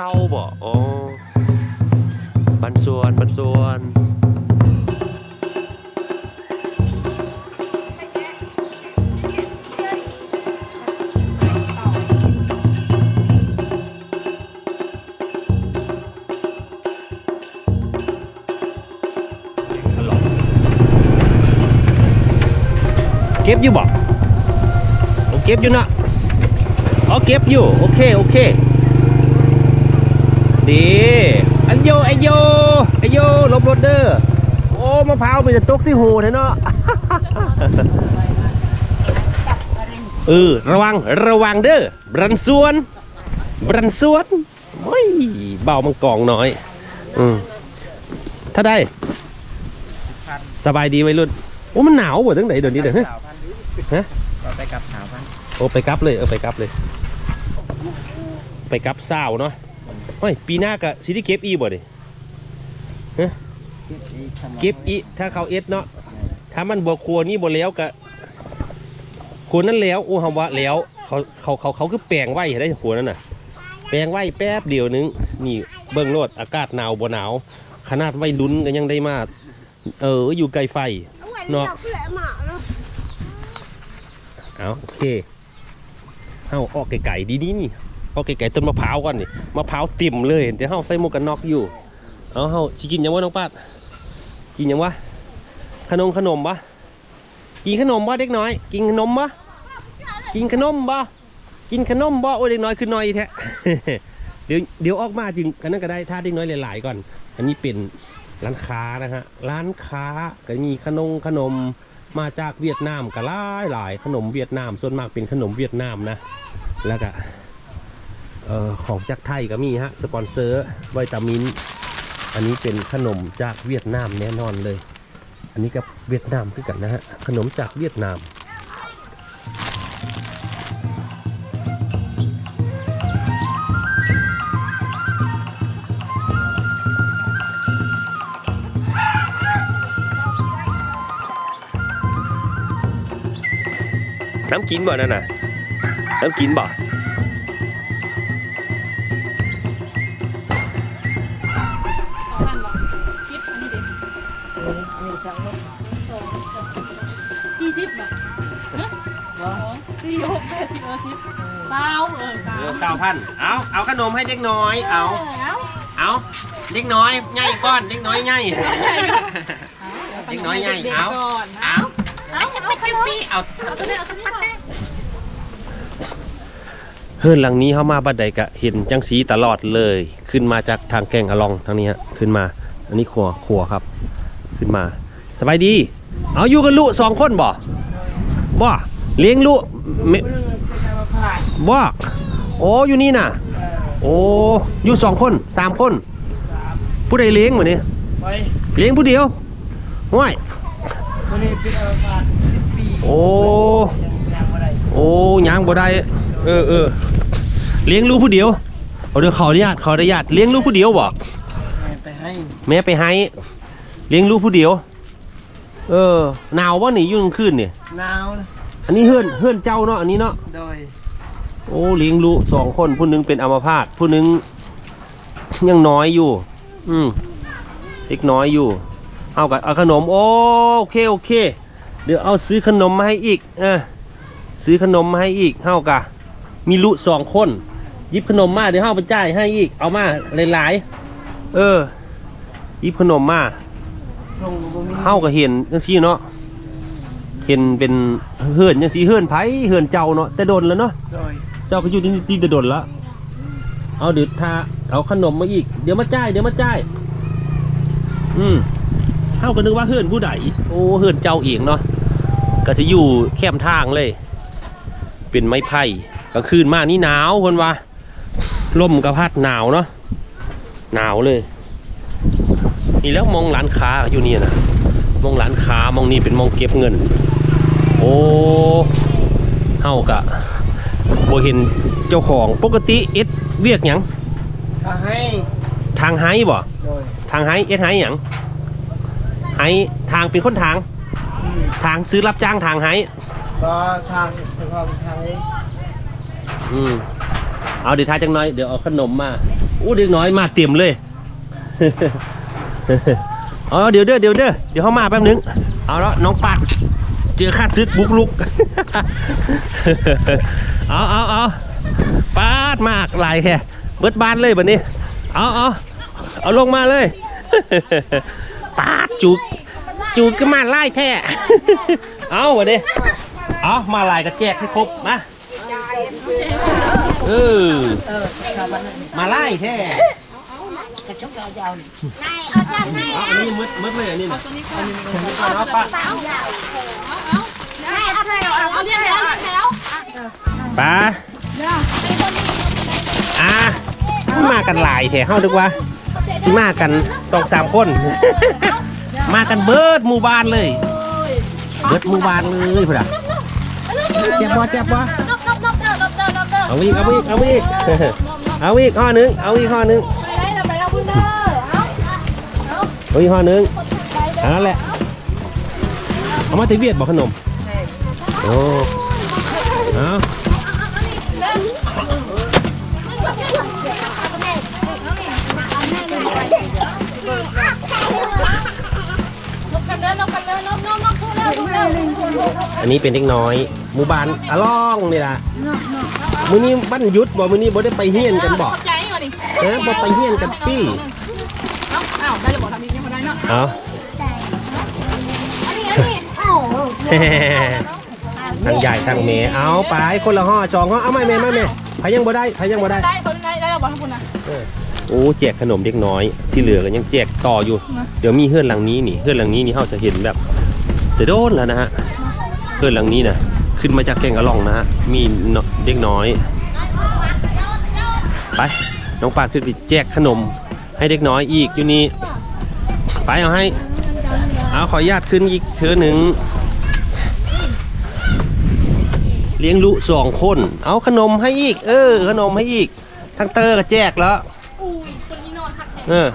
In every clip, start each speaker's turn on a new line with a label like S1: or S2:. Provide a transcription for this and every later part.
S1: เข้าบ่โอ๋อบันส่วนบันส่วนเก็บอยู่บ่เก็บอยู่นะอ๋อเก็บอยู่ โอเค โอเค ดีอันโยอันโยอันโยหลบรถเด้อโอ้มะพร้าวมันจะตกสิหูแท้เนาะเออระวังระวังเด้อบรันสวนบรันสวนโอ้ยเบามังกองน้อย อืมถ้าได้ สบายดีไว้รุ่นโอ้มันหนาวบ่ตั้งไหนเดี๋ยวนี้เดี๋ยวฮะ
S2: สาวพันธุ์
S1: ฮะ
S2: ก็ไปกับสาวพันธุ์
S1: โอ้ไปกลับเลยเออไปกลับเลย ไปกลับเศร้าเนาะ ไม่ปีหน้าก็สิได้เก็บอีบ่ดิ
S2: เก็บอีกทำไม
S1: เก็บอีถ้าเขาเอ็ดเนาะถ้ามันบ่ควนี่บ่แล้วก็ควรนั้นแล้วโอ้คำว่าแล้วเขาเขาเขาเขาคือแปลงไหวได้ควนั้นน่ะ แปลงไหวแป๊บเดียวนึงนี่เบิ่งโลดอากาศหนาวบ่หนาว ขนาดไว้ลุ้นก็ยังได้มากเอออยู่ไกลไฟ
S3: เนาะเอา
S1: โอเคเอาออกไก่ๆดีๆนี่ ออกไก่ๆต้นมะพร้าวก่อนนี่มะพร้าวติ่มเลยเดี๋ยวเฮาใส่หมวกกันน็อกอยู่เอาเฮาสิกินยังวะน้องป้ากินยังวะขนมขนมปะกินขนมปะเด็กน้อย กินขนมปะกินขนมปะกินขนมปะโอ้ยเด็กน้อยคือน้อยแท้เดี๋ยวเดี๋ยวออกมาจึงกันนั้นก็ได้ถ้าเด็กน้อยหลายๆก่อน อันนี้เป็นร้านค้านะฮะร้านค้าก็มีขนมขนมมาจากเวียดนามก็หลายหลายขนมเวียดนามส่วนมากเป็นขนมเวียดนามนะแล้วก็ ออของจากไทยก็มีฮะ สปอนเซอร์วิตามิน อันนี้เป็นขนมจากเวียดนามแน่นอนเลย อันนี้กับเวียดนามคือกันนะฮะ ขนมจากเวียดนามน้ำกินบ่นั่นน่ะ น้ำกินบ่
S4: สี่หกแปดสิบเออสิบเก้าเออสาม
S1: เก้าพันเอาเอาขนมให้เด็กน้อยเอา
S4: เอา
S1: เอาเด็กน้อยใหญ่ก้อนเด็กน้อยใหญ่เด็กน้อยใหญ่เอา
S4: ก่อน
S1: เอาเอาจะไปจิ้มปี้เอา
S4: เอาตัวนี้เอาตัวนี้ก่อน
S1: เฮือนหลังนี้เข้ามาบัดใดกะเห็นจังสีตลอดเลย ขึ้นมาจากทางแก่งอะลองทางนี้ฮะขึ้นมา อันนี้ขัวขัวครับ ขึ้นมาสบายดี เอาอยู่กันลูกสองคนบ่บ่ เลี้ยงลูกเมบ่โอ้อยู่นี่น่ะ โอ้อยู่สองคนสามคน ผู้ใดเลี้ยงเหมือนนี้เลี้ยงผู้เดียวห้วยโอ้
S2: ยังยังไม่ได้
S1: โอ้ยางบ่ได้เออเออเลี้ยงลูกผู้เดียวเอาเดี๋ยวขออนุญาตขออนุญาตเลี้ยงลูกผู้เดียวบ่
S2: ไปให้
S1: แม่ไปให้เลี้ยงลูกผู้เดียว เออหนาวว่าหนียู่กลางคืนเนี่ย
S2: หนาวนะ
S1: อันนี้เฮือนเฮือนเจ้าเนาะอันนี้เนาะ
S2: โดย
S1: โอ้เลี้ยงลูกสองคนผู้หนึงเป็นอัมพาตผู้หนึง ยังน้อยอยู่ อืมเล็กน้อยอยู่ เอากับเอาขนมโอโอเคโอเค เดี๋ยวเอาซื้อขนมมาให้อีกเออซื้อขนมมาให้อีกเฮากะมีลูกสองคนหยิบขนมมาเดี๋ยวเฮาไปจ่ายให้อีกเอามาหลายๆเออหยิบขนมมา
S2: ส่งบ่มี
S1: เฮาก็เห็นจังซี่เนาะ เห็นเป็นเฮือนจังซี่เฮือนไผเฮือนเจ้าเนาะแต่โดนแล้วเนาะ
S2: โดย
S1: เจ้าก็อยู่ที่นี่ที่แต่โดนแล้วเอาเดี๋ยวถ้าเอาขนมมาอีกเดี๋ยวมาจ่ายเดี๋ยวมาจ่ายอืมเฮาก็นึกว่าเฮือนผู้ใดโอ้เฮือนเจ้าเองเนาะก็จะอยู่แคมทางเลย เป็นไม้ไผ่กลางคืนมานี่หนาวคนว่าลมกระพัดหนาวเนาะหนาวเลยนี่แล้วมองร้านค้าอยู่นี่นะ มองร้านค้ามองนี่เป็นมองเก็บเงิน โอ้เฮากะบ่เห็นเจ้าของปกติเอ็ดเวียกหยัง
S2: ถ้าให้
S1: ทางไห้บ่
S2: โดย
S1: ทางไห้เอ็ดไห้หยังไห้ทางเป็นคนทาง
S2: อืม
S1: ทางซื้อรับจ้างทางไห้
S2: ก็ทางเฉพาะทางนี้
S1: อืมเอาเดี๋ยวทายจังน้อยเดี๋ยวเอาขนมมาอู้เด็กน้อยมาเต็มเลย อ๋อเดี๋ยวเด้อเดี๋ยวเด้อเดี๋ยวเขามาแป๊บนึง เอาแล้วน้องปัด เจอข้าซึกบุกลุก เอาเอาเอาปาดมากหลายแค่เบิดบานเลยแบบนี้ เอาเอาเอาลงมาเลยปาดจุกจุกก็มาไล่แท้ เอาวะนี้เอามาลายก็แจกให้ครบมาเออมาไล่แท้
S3: นายเอาจานให้
S1: เอาอันนี้มืดมืดเลยอันนี้นะ
S4: ตัวนี้ก่อน
S1: เอาปะ
S3: นายเอาเอา
S4: เอาเรียกแล้วเรียกแล้ว
S1: ปะอะมากันหลายแถวเฮาดึกว่าสิมากันสองสามคน มากันเบิดหมู่บ้านเลย เบิดหมู่บ้านเลยพุ่นอะเจ็บบ่เจ็บบ่
S4: เอา
S1: อีกเอาอีกเอาอีกเอาอีกข้อนึงเอาอีกข้อนึง
S4: เอาอี
S1: กข้อนึงอันนั้นแหละ เอามาติเวียดบอกขนมโอ้เอา
S4: อันนี้เป็
S1: นเด็กน้อยหมู่บ้านอะล่องนี่ล่ะมื้อนี้วันยุดบ่มื้อนี้บ่ได้ไปเฮียนกันบ่
S4: ขอกนดิ
S1: เออบ่ไปเฮียนกันปี้
S4: เนาะ
S1: เอา
S4: อันนี้อันนี้
S1: ทางใหญ่ทางเมเอาไปคนละห่อจองห่อเอาไม่แม่ไม่แม่พายังบ่ได้พายังบ่ได้
S4: ได้คนได้ได้ระบบทำคุณนะ
S1: โอ้แจกขนมเด็กน้อยที่เหลือก็ยังแจกต่ออยู่ เดี๋ยวมีเฮือนหลังนี้นี่เฮือนหลังนี้นี่เฮาจะเห็นแบบจะโดนแล้วนะฮะเฮือนหลังนี้นะขึ้นมาจากแก่งกระล่องนะฮะมีเด็กน้อย ไปน้องปาขึ้นไปแจกขนมให้เด็กน้อยอีกอยู่นี่ ไปเอาให้ เอาขออนุญาตขึ้นอีกเธอหนึ่ง เลี้ยงลูกสองคน เอาขนมให้อีก เออ ขนมให้อีก ทั้งเตอร์ก็แจกแล้ว
S4: อุ้ยคนนี้นอนคักแท้
S1: เออ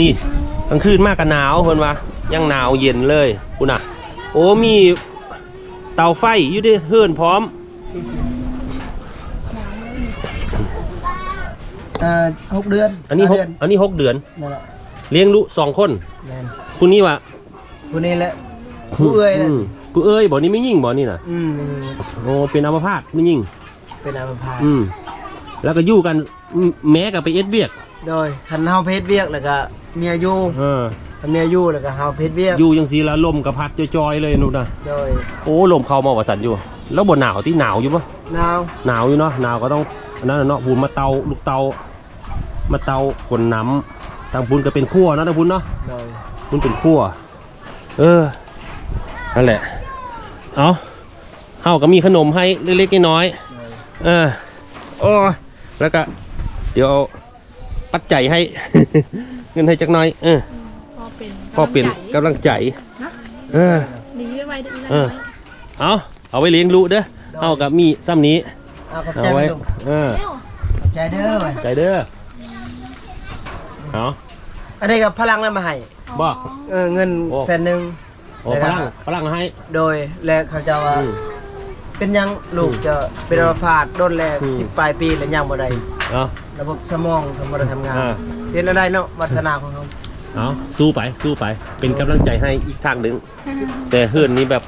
S1: นี่กลางคืนมากกับหนาวเพิ่นว่ายังหนาวเย็นเลยกูน่ะ โอ้มีเตาไฟอยู่ด้วยเฮือนพร้อม
S2: เอ่อหกเดือน
S1: อันนี้หก
S2: เดือน
S1: อันนี้หกเดือน
S2: นั่นแหละ
S1: เลี้ยงลูกสองคน
S2: แม่น
S1: คุณนี่ว่ะ
S2: ผู้นี้แหละ ผู้เอ้ยน่ะ
S1: มผู้เอ้ยบ่นี่ไม่ยิ่งบ่นี่น่ะ
S2: อืม
S1: โอ้เป็นอัมพาตไม่ยิ่ง
S2: เป็นอัมพาต
S1: อืม แล้วก็อยู่กันอืมแม้กับไปเอ็ดเบียก
S2: โดยคันเฮาเพชรเวียกแล้วก็เมียอยู่
S1: เออ
S2: คันเมียอยู่แล้วก็เฮาเพชรเวียก
S1: อยู่ยังสีละลมกับพัดจอยๆเลยนู่นน่ะ
S2: โดย
S1: โอ้ลมเข้ามาว่าสันอยู่ แล้วบนหนาวที่หนาวอยู่ปะ
S2: นาว
S1: หนาวอยู่เนาะหนาวก็ต้องอันนั้นน่ะเนาะพูนมาเตาลูกเตา มาเตาขนน้ำทางพูนก็เป็นขั้วเนาะทางพูนเนาะ
S2: โดย
S1: พูนเป็นขั้วเออนั่นแหละเอาเฮาก็มีขนมให้เล็กๆน้อย
S2: โดย
S1: ๆเออโอ้ยแล้วก็เดี๋ยวเอาปัดใจให้ เงินให้จักหน้อยเออ
S4: พอเป็น
S1: พอเป็นกำลังใจ
S4: นะ
S1: เออ
S4: หนีไว้ได้อีก
S1: เออเอาเอาไว้เลี้ยงลูกเด้อเอากับมีซ้ำนี้
S2: เอาขอบ
S1: เอา
S2: ใจ
S1: ไว้
S2: ลูก
S1: เออ
S4: เร็ว
S2: ขอบใจเด้อว่ะ
S1: ใจเด้อ เอา
S2: อันนี้กับพลังแล้วมาให้
S1: บอก
S2: เออเงิน
S1: โอ้
S2: แสนหนึง
S1: โอ้ฝรั่งฝรั่งมาให้
S2: โดยและเขาจะว่า
S1: อืม
S2: เป็นยังลูกจะเป็นอัมพาตโดนแล
S1: อืม
S2: สิบปลายปีแล้วยังบ่ได้
S1: เอา
S2: ระบบสมองทำบ่ได้ทำงาน
S1: อ่า
S2: เรียนอะไรเนาะวัฒนาของเขา
S1: เอาสู้ไปสู้ไป เป็นกำลังใจให้อีกทางหนึ่งแต่เฮือนนี้แบบ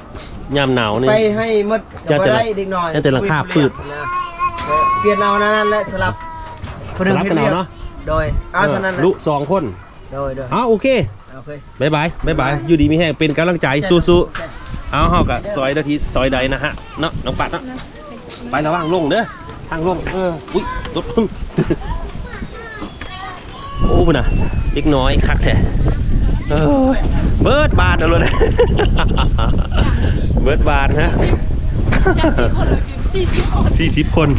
S1: ยามหนาวนี่
S2: ไปให้หมด
S1: จะ
S2: บ่
S1: แต่ละ
S2: ได้เด็กน้อย
S1: จะแต่ละคาบพืช
S2: นะเปลี่ยนเอานั่นแหละสลับ
S1: สลับกันเอาเนาะ
S2: โดยเอาเท่านั้นแหละ
S1: ลูกสองคน
S2: โดยโดย
S1: เอาโอเค
S2: โอเค
S1: บายบายบายบายอยู่ดีมีแห้งเป็นกำลังใจสู้ๆเอาเฮากะซอยนาทีซอยใดนะฮะเนาะน้องปัดเนาะไประว่างลงเด้อทางลงเอออุ้ยรถโอ้พุ่นน่ะเล็กน้อยคักแท้เออเบิร์ดบาทเอาเลยนะเบิร์ดบาทฮะ
S4: จากสี่คนเหลือสี่สิบคน
S1: สี่สิบคน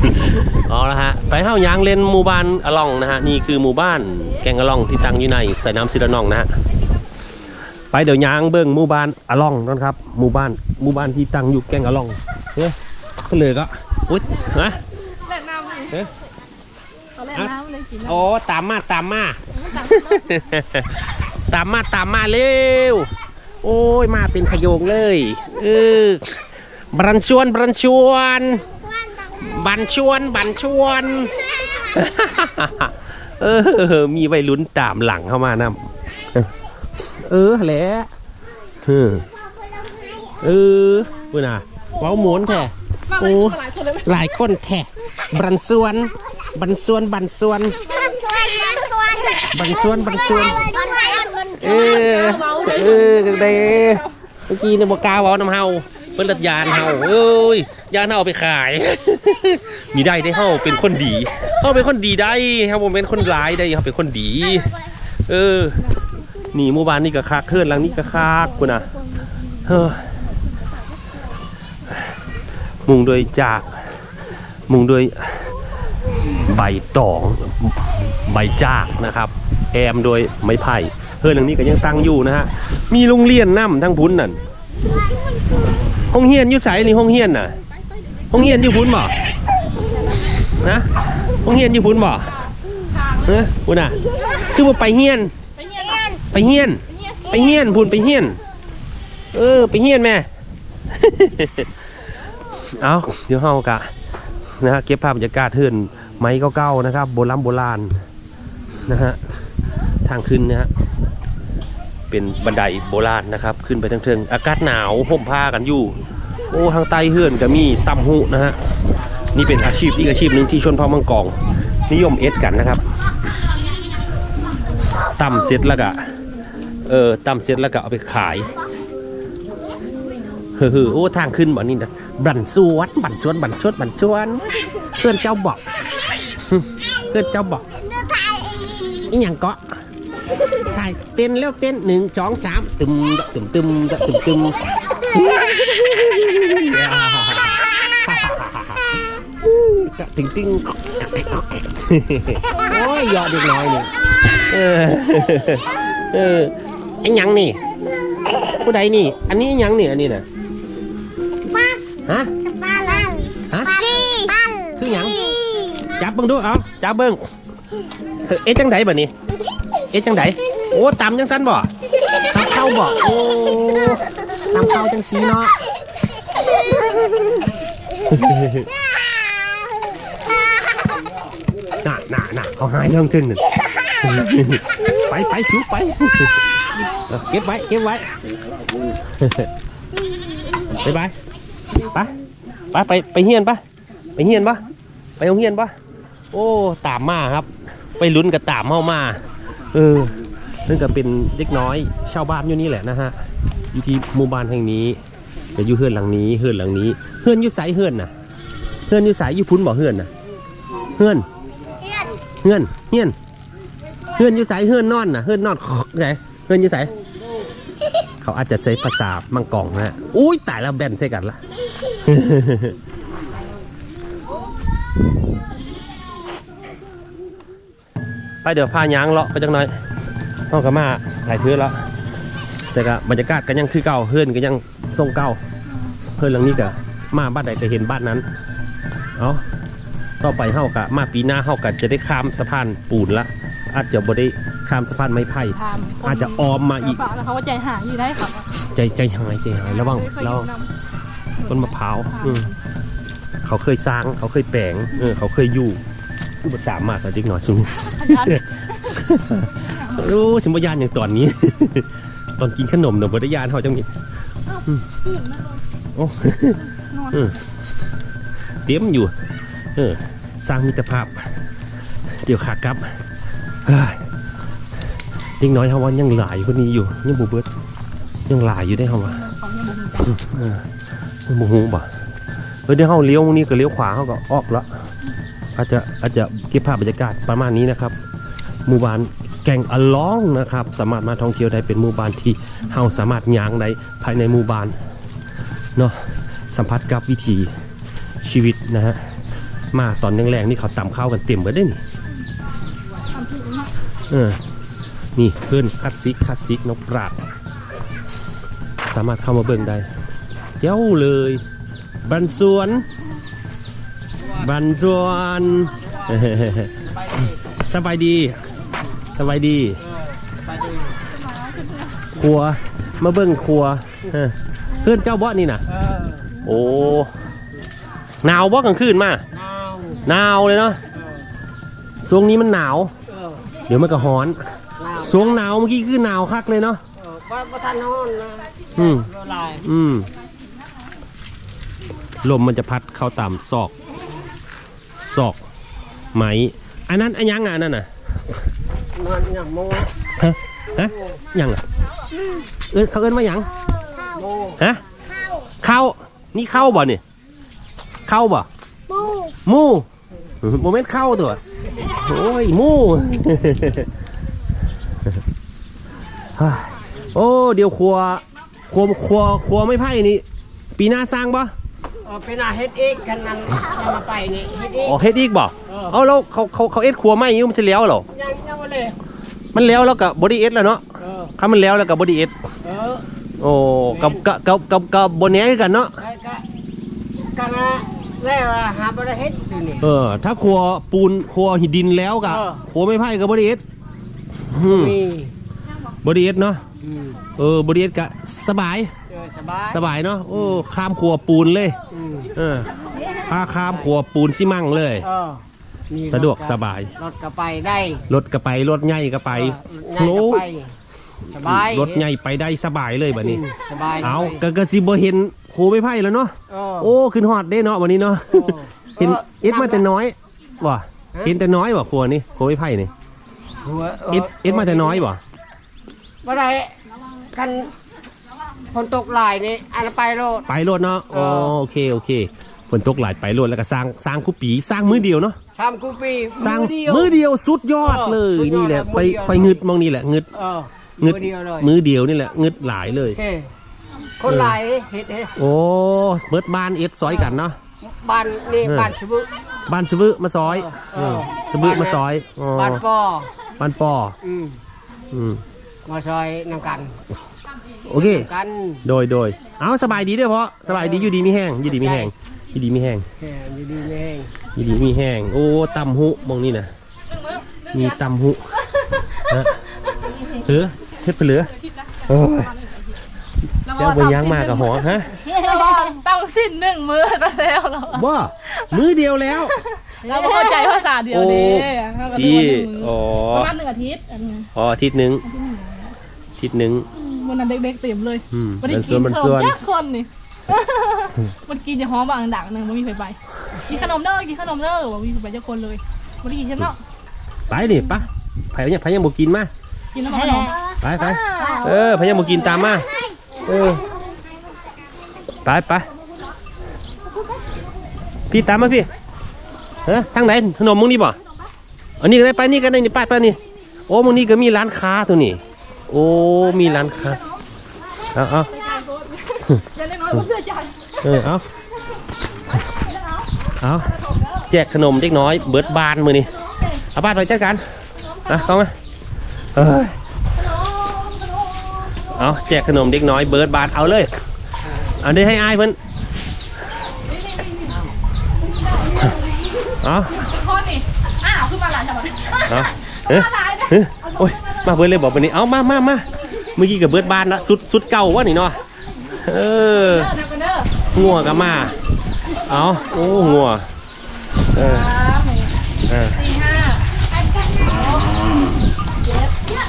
S1: เอาละฮะ ไปเข้ายางเล่นหมู่บ้านอะล่องนะฮะ นี่คือหมู่บ้านแกงอะล่องที่ตั้งอยู่ในใส่น้ำซิระนองนะฮะ ไปเดี๋ยวยางเบิ้งหมู่บ้านอะล่องนั่นครับ หมู่บ้าน หมู่บ้านที่ตั้งอยู่แกงอะล่องเฮ้ยก็เลยก็อุ๊ยฮะ
S4: แหล่น้ำเลย
S1: เอ๊ะ
S4: เขาแหล่น้ำเลยกิน
S1: โอ้ตามมา ตามมา
S4: ต่าง
S1: ตามมา ตามมาเร็ว โอ้ย มาเป็นขโยงเลย เออ บันชวนบันชวนบันชวนบันชวนเออมีวัยรุ่นตามหลังเข้ามานำเออแหละเออเออพูดน่ะเว้าหมุนแท้
S4: มา
S1: โอ้
S4: หลายคนเลยไหม
S1: หลายคนแท้บันส่วนบันส่วนบันส่วนบันส่วนบันส่วนเออเออจังไดเมื่อกี้เนี่ยบอกกล้าเว้านำเฮา เพิ่นรัดยานเฮาเอ้ยยานเฮาไปขาย มีได้ได้เฮาเป็นคนดีเฮาเป็นคนดีได้เฮาบ่เป็นคนร้ายได้เฮาเป็นคนดี เออนี่หมู่บ้านนี่ก็คักเฮือนหลังนี้ก็คักกูนะเฮ้อมุงโดยจาก มุงโดยใบตองใบจากนะครับ แอมโดยไม้ไผ่เฮือนหลังนี้ก็ยังตั้งอยู่นะฮะมีโรงเรียนน้ำทั้งพุ้นนั่น ห้องเฮียนอยู่ไสนี่ห้องเฮียนน่ะห้องเฮียนอยู่พุ้นบ่นะห้องเฮียนอยู่พุ้นบ่เฮ้ยพุ้นน่ะ คือว่าไปเฮียน
S4: ไปเงียบก่อน
S1: ไปเฮียน ไปเฮียนพุ้นไปเฮียน เออ ไปเฮียนแม่ เอาเดี๋ยวเฮากะนะฮะเก็บภาพบรรยากาศเทือนไม้เก่าๆนะครับ โบราณโบราณนะฮะ ทางขึ้นนะฮะ เป็นบันไดโบราณนะครับ ขึ้นไปทางเทิงอากาศหนาวห่มผ้ากันอยู่ โอ้ทางใต้เฮือนก็มีตำหุนะฮะนี่เป็นอาชีพอีกอาชีพหนึ่งที่ชนเผ่ามังกรนิยมเอสกันนะครับตำเสร็จแล้วก็เออตำเสร็จแล้วก็เอาไปขายเฮ้อๆโอ้ทางขึ้นบ่นี่นะบันสวนบันชวนบันชวนบันชวนเพื่อนเจ้าบอกหึเพื่อนเจ้าบอกอีหยังเกาะถ่ายเต้นแล้วเต้นหนึ่งสองสามตึมตึมตึมตึมตึมตึงตึงโอ้ยยอดเด็กน้อยนี่เออเออไอ้หยังนี่ผู้ใดนี่ อันนี้หยังนี่อันนี้น่ะฮะฮะคือยังจับเบิ่งดูเอาจับเบิ่งเฮ้ยเอ๊ะจังไดบ่นี่เอ๊ะจังได โอ้ตำจังสั้นบ่ตำเข้าบ่โอ้ตำเข้าจังสีเนาะน่ะน่ะน่ะเขาหายเรื่องทึ่งหนึ่งไปไปชูไปเอาเก็บไว้เก็บไว้ไปไปไปไปไปไปเฮียนปะไปเฮียนปะไปโรงเฮียนปะโอ้ตามมาครับ ไปลุ้นกับตามเฮามาเออ นั่นก็เป็นเด็กน้อยชาวบ้านอยู่นี่แหละนะฮะอยู่ที่หมู่บ้านแห่งนี้แต่อยู่เฮือนหลังนี้เฮือนหลังนี้เฮือนอยู่ไสเฮือนน่ะเฮือนอยู่ไสอยู่พุ้นบ่เฮือนน่ะเฮือนเฮือนเฮือนเฮือนอยู่ไสเฮือนนอนน่ะเฮือนนอนไสเฮือนอยู่ไสเขาอาจจะใช้ภาษามังกรนะฮะอุ้ยตายแล้วแบนใส่กันละไปเดี๋ยวพายางเลาะไปจังหน่อย ห้องก็มาหลายเทือแล้วแต่ก็บรรยากาศก็ยังคือเก่าเฮือนก็ยังทรงเก่าเฮือนหลังนี้ก็มาบ้านใดก็เห็นบ้านนั้นเอาต่อไปเฮากะมาปีหน้าเฮากะจะได้ข้ามสะพานปูนละอาจจะบ่ได้ข้ามสะพานไม้ไผ่
S4: ถามคน
S1: อาจจะออมมาอีก
S4: ฝากแล้วเขาว่าใจหายอยู่ได้ครับ
S1: ใจใจหายใจหายระวัง
S4: เคย
S1: เรา
S4: อยู่นำ
S1: ต้นมะพร้าวอืมเขาเคยสร้างเขาเคยแปลงเออเขาเคยอยู่อุปตามมาสักนิดหน่อยสุด
S4: อาจา รย์
S1: รู้สิบยานอย่างตอนนี้ ตอนกินขนมเนอะบริยานเขาจังมีอืมโอ้
S4: นอน
S1: เออเตรียมอยู่ เออ สร้างมิตรภาพ เดี๋ยวขากลับเฮ้ยเด็กน้อยเขาว่ายังหลายคนนี้อยู่ยังบูเบิดยังหลายอยู่ได้เขาว่า
S4: ของยังบ่มี
S1: เออยังบูฮูบ่เฮ้ยเดี๋ยวเขาเลี้ยวนี้ก็เลี้ยวขวาเขาก็ออกละอาจจะอาจจะเก็บภาพบรรยากาศประมาณนี้นะครับหมู่บ้าน แก่งอลองนะครับ สามารถมาท่องเที่ยวได้เป็นหมู่บ้านที่เฮาสามารถย่างได้ภายในหมู่บ้านเนาะสัมผัสกับวิถีชีวิตนะฮะมาตอนแรงๆนี่เขาตำข้าวกันเต็มไปได้นี่
S4: เอ
S1: อนี่เพื่อนคลาสสิกคลาสสิกนกปราดสามารถเข้ามาเบิ่งได้เจ้าเลยบันสวนบันสวนสบายดี สบายดีครัว มาเบิ่งครัวเออเพื่อนเจ้าบ่นี่น่ะโอ้หนาวบ่กลางคืนมาหนาวเลยเนาะช่วงนี้มันหนาว
S2: เออ
S1: เดี๋ยวมันก็ร้อน
S2: หนาว
S1: ช่วงหนาวเมื่อกี้คือหนาวคักเลยเนาะ
S2: เออบ่บ่ทันฮ้อนนะ
S1: อืม
S2: ละลาย
S1: อืม ลมมันจะพัดเข้าตามซอก ซอก ไหม อันนั้นอันยังอะอันนั้นน่ะ
S2: นอนอย่างโม
S1: ฮะฮะยังอะเอิ้นเขาเอิ้นว่าหยัง
S2: โม
S1: ฮะเข้านี่เข้าบ่เนี่ยเข้าบ่มูมูโมเมนต์เข้าตัวโอ้ยมูเฮ้ยโอ้เดี๋ยวครัวครัวครัวครัวไม่ไพ่นี่ ปีหน้าสร้างบ่
S2: เออเป็นอาเฮ็ดเอกกันนั้นเอามาไปนี่เฮ็ดเอก
S1: อ๋อเฮ็ดอีกบ่
S2: เออ
S1: เอาแล้วเขาเขาเขาเอ็ดครัวไม่อยุ่มันจะแล้วเหรอ
S2: ยังยังบ่ เลย
S1: มันแล้วแล้วกับบอดี้เอ็ดแล้วเนาะ
S2: เออ
S1: ถ้ามันแล้วแล้วกับบอดี้เอ็ด
S2: เออ
S1: โอ้กับกับกับกับกับบนนี้คือกันเนาะ
S2: ไอ้ก็กันนะแล้วอะหาบ่ได้เฮ็ดอยู่นี่
S1: เออ ถ้าครัวปูนครัวหินดินแล้วกับ
S2: เออ
S1: ครัวไม่ไผ่กับบอดี้เอ็ด
S2: มี
S1: บอดี้เอ็ดเนาะ
S2: อืม
S1: เออบอดี้เอ็ดก็สบาย
S2: เออสบาย
S1: สบายเนาะโอ้ข้ามครัวปูนเลย
S2: อืม
S1: เออพาข้ามครัวปูนซิมั่งเลย
S2: เออ นี่
S1: สะดวก
S2: รถ
S1: สบาย
S2: รถก็ไปได้
S1: รถก็ไปรถใหญ่ก็ไป
S2: เออรถใหญ่ก็ไป สบาย
S1: รถใหญ่ไปได้สบายเลยแบบนี้
S2: อืมสบาย
S1: เอา
S2: ลย
S1: ก็ก็สิบ่เห็นครูไม่ไพ่แล้วเนาะ
S2: เออ
S1: โอ้ขึ้นฮอดได้เนาะวันนี้เนาะ
S2: โอ้
S1: เห็น
S2: เออ
S1: เอ็ดมาแต่น้อยว่ะ
S2: ฮะ
S1: เห็นแต่น้อยว่ะครัวนี่ครัวไม่ไพ่นี่
S2: หัว
S1: เอ็ดเอ็ดมาแต่น้อยว่ะ
S2: บ่ได้กันฝนตกหลายนี่อันนนไปโลด
S1: ไปโลดเนาะ
S2: เอ
S1: อ๋อ
S2: อ
S1: โอเคโอเค ฝนตกหลายไปโลดแล้วก็สร้างสร้างคุปปีสร้างมือเดียวเนาะ
S2: ชามกูปี
S1: สร้าง
S2: เดียว
S1: มือเดียวสุดยอดเลย
S2: เออสุดยอด
S1: นี่แหละ
S2: เลย
S1: ไฟ
S2: มือเดียว
S1: ไฟงึดมองนี่แหละงึด
S2: เอองึ
S1: ด
S2: มือเดียวเลย
S1: มือเดียวนี่แหละงึดหลายเลย
S2: โอเคคนหลายเฮ็ดเฮ็ด
S1: โอ้เบิดบ้านเอ็ดซอยกันเนาะ
S2: บ้านนี่
S1: เออ
S2: บ้านสบุ
S1: บ้านสบึมาซอย
S2: เออ
S1: สบึมาซอยอ๋อ
S2: บ้านปอ
S1: บ้านปอ
S2: อืม
S1: อืม
S2: มาซอยนำกัน
S1: โอเค
S2: กัน
S1: โดยโดย เอาสบายดีเด้วยเพราะสบายดีอยู่ดีมีแห้งอยู่ดีมีแห้งอ ยู่ดีมีแห้ง
S2: แค่อยู่ดีแม่ง
S1: อยู่ดีมีแห้ง โอ้ตำหุมองนี่นะมีตำหุฮะเออเฮ็ดไปเหลือโอ้ยเจ้าบนยางมากกับหอฮะ
S4: ตั้งสิ้นหนึ่งมือก็แล้วเรา
S1: ว่ามือเดียวแล้ว
S4: เราเข้าใจภาษาเดียวเด้เราก็ดู
S1: พี่
S4: ว่าหนึ่งมือ
S1: อ๋อ
S4: ประมาณหนึ่งอาทิตย์อันนี้
S1: อ๋ออาทิตย์หนึ่งอาทิตย์หนึ่ง
S4: วันนั้นเด็กๆเต็มเลย
S1: อืม
S4: วันนี้
S1: มันส่
S4: กิ
S1: วน
S4: น
S1: มัน
S4: ข
S1: ส่
S4: น
S1: ว
S4: ม
S1: น
S4: ยากคนนี่ มันกินจะหอมบางดักหนึ่งมันมีไฟไปกินขนมเด้อกินขนมเด้อว่ามีไฟไปเจ้าคนเลยวันนี้กินใช่ไหม
S1: ไปดิปะไผ่ยังไผ่ยังบอกกินมา
S4: กินน้ำมันขนม
S1: ไปไปเออไผ่ยังบอกกินตามมาเออไปไปพี่ตามมาพี่เฮ้ทางไหนขนมมึงนี่บ่อันนี้ก็ได้ไปนี่ก็ได้นี่ป้าไปนี่โอ้มึงนี่ก็มีร้านค้าตัวนี้โอ้มีร้านค้าเอาเอา
S4: อ ย่าเล่นน้อยก็เสื้อใจ
S1: เออเอาเอาแจกขนมเด็กน้อยเบิดบานมือนี่เอาบ้านไปจัดการนะเข้ามาเอ้ยเอาแจกขนมเด็กน้อยเบิดบานเอาเลยเอาได้ให้อายเพิ่นเอา
S4: ข้อนี่อ้าวขึ้นมาหลานจังหวะ
S1: เอาเฮ้ยเฮ้ยโอ้ยมาเบิดเลยบอกวันนี้เอามามามาเมื่อกี้กับเบิดบานละสุดสุดเก่าวะนี่เนาะ เออ
S4: เด้อเด้อ
S1: งัวกับมา เอาโอ้หัวเออเออ
S4: เจ็ดแปด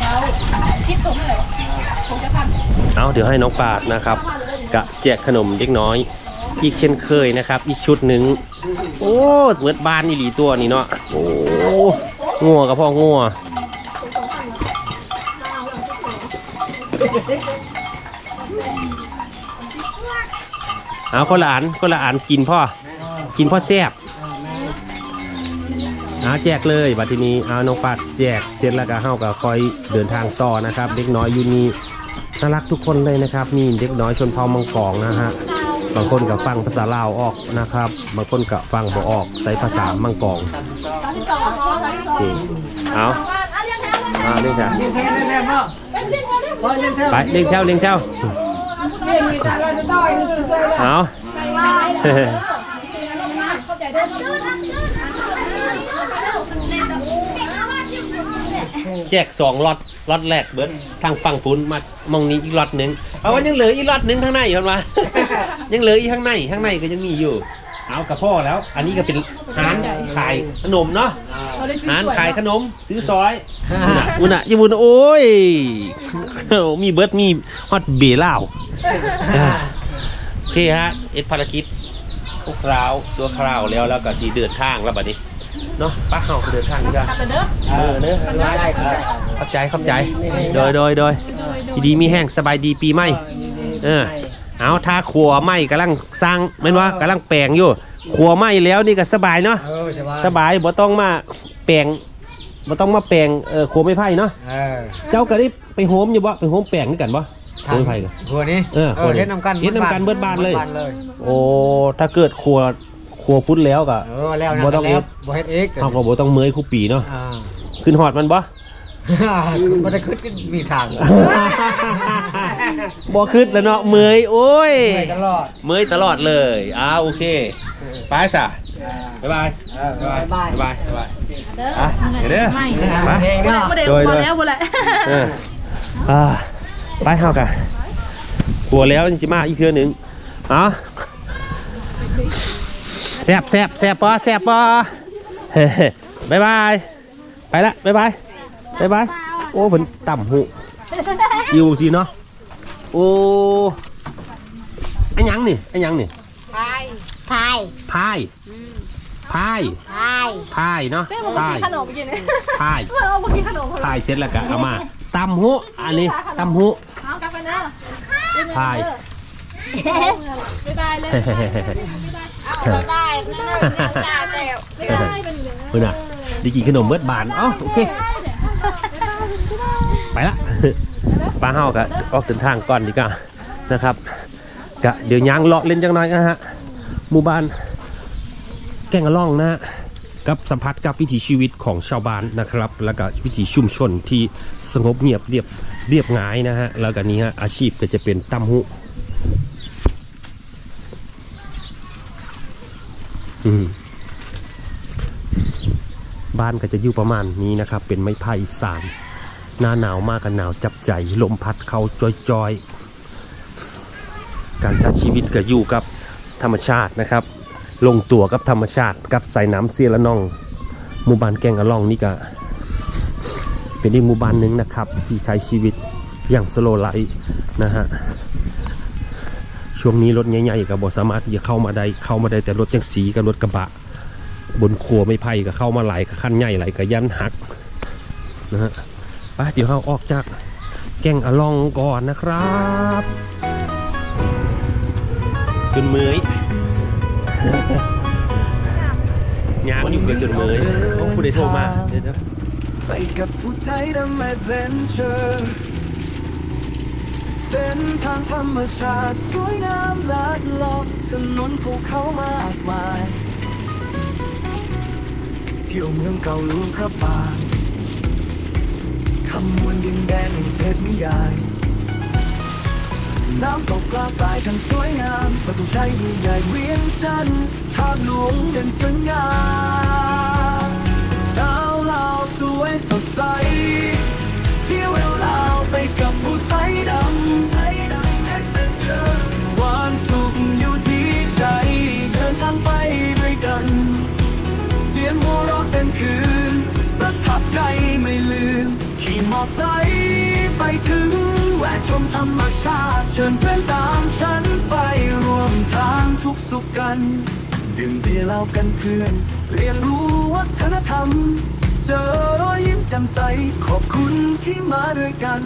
S4: เก้าคิดตรงเท่าไหร่ว
S1: เอาเดี๋ยวให้น้องปาดนะครับกะแจกขนมเด็กน้อย อีกเช่นเคยนะครับ อีกชุดหนึ่งโอ้เหมือนบานอีหลีตัวนี่เนาะโอ้งัวกับพ่องัว เอาคนละอันคนละอันกินพ่อ กินพ่อแซ่บเอาแจกเลยบัดทีนี้เอาน้องปัดแจกเสร็จแล้วก็เฮาก็คอยเดินทางต่อนะครับ เด็กน้อยอยู่นี่น่ารักทุกคนเลยนะครับนี่เด็กน้อยชนเผ่ามังกรนะฮะบางคนก็ฟังภาษาลาวออกนะครับ บางคนก็ฟังบ่ออกใส่ภาษามังกรนี่เอาเอาเล่นค่ะ
S2: เลี้ยงแพะ เลี้ยงแพะพ่อพ่อเลี้ยงแพะ
S1: ไปเล่นเท่าเล่นเท่า
S2: เลี้ยงมีแต่เราจะต้อยนี่คือเลย
S1: เอาแจกสองล็อตล็อตแรกเบิร์ดทางฝั่งพุ้นมามองนี้อีกล็อตหนึ่งเอาว่ายังเหลืออีกล็อตหนึ่งข้างในอยู่มั้ยยังเหลืออีกข้างในข้างในก็ยังมีอยู่ เอากับพ่อแล้ว อันนี้ก็เป็นหาขายขนมเนาะ
S4: เราได้ซื้อ
S1: ร้าน
S4: สวย
S1: ขายขนมซื้อซอยอุ่นอะอุ่นอะญี่ปุ่นโอ้ย มีเบิร์ดมีฮอตเบล่าวอ่าโอเคฮะ เอ็ดภารกิจพวกเราตัวคราวแล้วแล้วก็สีเดินทางแล้วบัดนี้เนาะป้าเฮาไปเดินทางดีกว่า
S4: กลับไปเด้อ
S1: เออเนอะ
S2: ได้ครับ
S1: เข้าใจเข้าใจ โดยโดยโดย
S4: โดยโดย
S1: ดีๆมีแห้งสบายดีปีใหม่เออเอาทาขัวไหมกำลังสร้างแม่นว่ากำลังแปลงอยู่ขัวไหมแล้วนี่ก็สบายเนาะ
S2: เออสบาย
S1: สบายบ่ต้องมาแปลง บ่ต้องมาแปลงเออขัวไม้ไผ่เนาะ
S2: เออ
S1: เจ้าก็ได้ไปโฮมอยู่บ่ไปโฮมแปลงด้วยกันบ่ขัวไม้ไผ่กัน
S2: ครัวนี้
S1: เออครัวนี้
S2: เฮ็ดนำกัน
S1: เฮ็ดนำกันเบิดบ้านเลย
S2: เลย
S1: โอ้ถ้าเกิดขัวขัวพุทธแล้วก็
S2: เออแล้วนะ
S1: บ่ต้อง
S2: แล้
S1: เฮ็
S2: ว
S1: ด
S2: บ่เฮ็ดเอง
S1: เฮาก็บ่ต้องเมยคู่ปีเนาะ
S2: อ่า
S1: ขึ้นฮอดมันบ่
S2: บ่ได้ขึ้นก็มีทาง
S1: บ่ขึ้นแล้วเนาะเมยโอ้ย
S2: ไปตลอด
S1: เมยตลอดเลยอ้าโอเค ไปซะ บ๊ายบาย
S2: เออบ๊ายบาย
S1: บ๊ายบายบ๊ายบาย
S4: เด้อ
S1: อะเดี๋ยวเด้อ
S4: ไม่
S1: ไป
S2: เพลงเนาะ
S4: บ่ได้
S1: โดย
S4: บ่
S1: โดย
S4: แล้วบ่แล้ว
S1: เอออ่าไปเฮากันกลัวแล้วนี่สิมาอีกเทื่อหนึงเอ๋อแซ่บแซ่บแซ่บปอแซ่บปอเฮ้ๆบ๊ายบายไปละบ๊ายบายบ๊ายบายโอ้เพิ่นต่ำหูอยู่สิเนาะโอ้อันยังนี่อันยังนี่
S3: พาย
S1: พายพาย
S3: พาย
S1: พายเนาะ
S4: เจ้าบอก
S1: พาย
S4: กินขนมเมื่อกี้เนี่ย
S1: พาย
S4: เพื่อนเอามากินขนมคนละ
S1: พายเสร็จแล้วก็เอามาตำหูอันนี้ตำหู
S4: เอากลับไปเด้อ
S1: พาย
S4: บ๊ายบายเลย
S3: เอาไปได้นั่นน่ะจ้าเร็ว
S4: บ๊ายบายเป็นอย่างนี้
S1: เพื่อนอะไดีกินขนมเบิดบานเอ้าโอเค ไปละ ป้าเฮาก็ออกเดินทางก่อนดีกว่านะครับกะเดี๋ยวย่างเลาะเล่นจังหน่อยนะฮะ หมู่บ้านแก่งล่องนะ กับสัมผัสกับวิถีชีวิตของชาวบ้านนะครับ แล้วก็วิถีชุมชนที่สงบเงียบเรียบเรียบง่ายนะฮะ แล้วก็นี้ฮะอาชีพก็จะเป็นตำหุอืมบ้านก็จะอยู่ประมาณนี้นะครับ เป็นไม้ไผ่สานหน้าหนาวมากกันหนาวจับใจ ลมพัดเขาจอยๆ การใช้ชีวิตก็อยู่กับ ธรรมชาตินะครับ ลงตัวกับธรรมชาติกับสายน้ำเสียละนองหมู่บ้านแกงกะล่องนี่ก็เป็นอีกหมู่บ้านหนึ่งนะครับ ที่ใช้ชีวิตอย่างสโลไลฟ์นะฮะช่วงนี้รถใหญ่ๆก็บ่สามารถที่จะเข้ามาได้เข้ามาได้แต่รถจังสีกับรถกระบะ บนครัวไม่ไผ่ก็เข้ามาไหลายกับขั้นใหญ่ไหลายกับยันหักนะฮะไปเดี๋ยวเราออกจากแก่งอะลองก่อนนะครับ จนเมยยางอยู่กับจนเมยโอ้ผู้ใดโทรมาเดี๋ยวนะ
S5: ไปกับผู้ใจดำแอดเวนเจอร์เส้นทางธรรมชาติสวยงามลัดเลาะถนนภูเขามากมาย เที่ยวเมืองเก่าหลวงพระบางคำมวลดินแดนแห่งเทพนิยาย น้ำตกกลางปลายช่างสวยงาม ประตูชัยยิ่งใหญ่เวียงจันทร์ทางหลวงเด่นสง่าสาวลาวสวยสดใส เที่ยวเวลาวไปกับผู้ไทยดำไทยดำแอดเวนเจอร์ความสุขอยู่ที่ใจ เดินทางไปด้วยกัน เสียงหัวเราะเป็นคืนประทับใจไม่ลืม ขี่มอไซค์ไปถึง มธรรมชาติ เชิญเพื่อนตามฉันไปรวมทางทุกสุขกันดื่มเบียร์เล้ากันเพื่อน เรียนรู้วัฒนธรรม เจอรอยยิ้มจ่มใส ขอบคุณที่มาด้วยกัน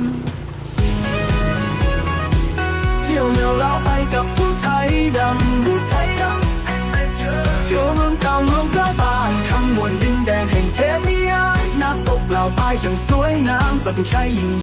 S5: เที่ยวเมืองเราไปกับผู้ไทยดำผู้ไทยดำเที่ยวเมืองเก่าเมืองพระบางคำมวลดินแดนแห่งเทพนิยายนักตกเหล่าปายช่างสวยงามประตูชัยยิ่ง